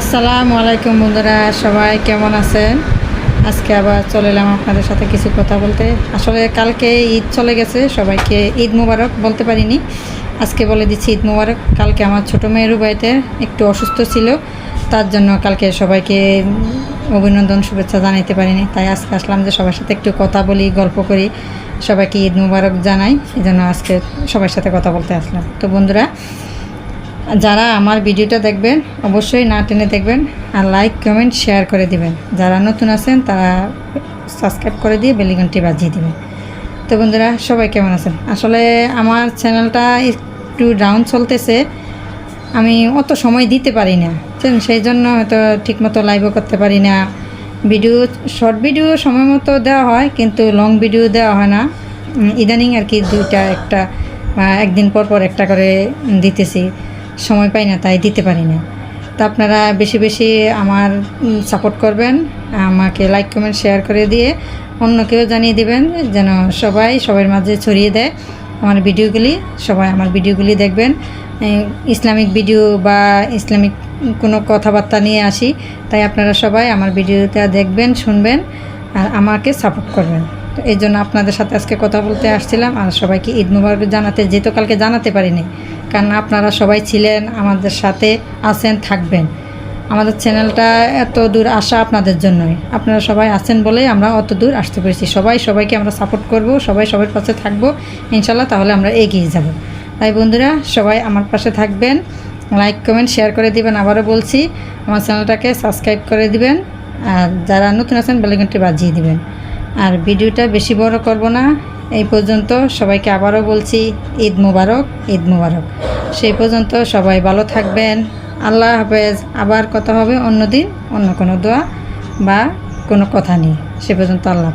আসসালামু আলাইকুম বন্ধুরা, সবাই কেমন আছেন? আজকে আবার চলে এলাম আপনাদের সাথে কিছু কথা বলতে। আসলে কালকে ঈদ চলে গেছে, সবাইকে ঈদ মুবারক বলতে পারিনি। আজকে বলে দিচ্ছি ঈদ মুবারক। কালকে আমার ছোটো মেয়ের বাড়িতে একটু অসুস্থ ছিল, তার জন্য কালকে সবাইকে অভিনন্দন, শুভেচ্ছা জানাইতে পারিনি। তাই আজকে আসলাম যে সবার সাথে একটু কথা বলি, গল্প করি, সবাইকে ঈদ মুবারক জানাই। এই জন্য আজকে সবার সাথে কথা বলতে আসলাম। তো বন্ধুরা যারা আমার ভিডিওটা দেখবেন, অবশ্যই না টেনে দেখবেন আর লাইক কমেন্ট শেয়ার করে দিবেন। যারা নতুন আছেন, তারা সাবস্ক্রাইব করে দিয়ে বেলিগনটি বাজিয়ে দিবেন। তো বন্ধুরা, সবাই কেমন আছেন? আসলে আমার চ্যানেলটা একটু ডাউন চলতেছে। আমি অত সময় দিতে পারি না সেই জন্য হয়তো ঠিকমতো লাইভও করতে পারি না। ভিডিও শর্ট ভিডিও সময় মতো দেওয়া হয়, কিন্তু লং ভিডিও দেওয়া হয় না। ইদানিং আর কি দুইটা, একটা একদিন পর পর একটা করে দিতেছি। সময় পাই না, তাই দিতে পারি না। তো আপনারা বেশি বেশি আমার সাপোর্ট করবেন, আমাকে লাইক কমেন্ট শেয়ার করে দিয়ে অন্যকেও জানিয়ে দিবেন, যেন সবাই সবার মাঝে ছড়িয়ে দেয় আমার ভিডিওগুলি, সবাই আমার ভিডিওগুলি দেখবেন। ইসলামিক ভিডিও বা ইসলামিক কোনো কথাবার্তা নিয়ে আসি, তাই আপনারা সবাই আমার ভিডিওটা দেখবেন, শুনবেন, আর আমাকে সাপোর্ট করবেন। এই জন্য আপনাদের সাথে আজকে কথা বলতে আসছিলাম। আর সবাইকে ঈদ মুবারক জানাতে যেহেতু কালকে জানাতে পারিনি। কারণ আপনারা সবাই ছিলেন, আমাদের সাথে আছেন, থাকবেন। আমাদের চ্যানেলটা এত দূর আসা আপনাদের জন্যই। আপনারা সবাই আছেন বলেই আমরা অত দূর আসতে পেরেছি। সবাই সবাইকে আমরা সাপোর্ট করব, সবাই সবার পাশে থাকব। ইনশাল্লাহ তাহলে আমরা এগিয়ে যাব। তাই বন্ধুরা, সবাই আমার পাশে থাকবেন। লাইক কমেন্ট শেয়ার করে দিবেন। আবারও বলছি, আমার চ্যানেলটাকে সাবস্ক্রাইব করে দিবেন। আর যারা নতুন আছেন বেলঘন্টি বাজিয়ে দিবেন। আর ভিডিওটা বেশি বড় করব না। এই পর্যন্ত সবাইকে আবারও বলছি, ঈদ মুবারক ঈদ মুবারক। সেই পর্যন্ত সবাই ভালো থাকবেন। আল্লাহ হাফেজ। আবার কথা হবে অন্য দিন অন্য কোনো দোয়া বা কোনো কথা নেই সে পর্যন্ত আল্লাহ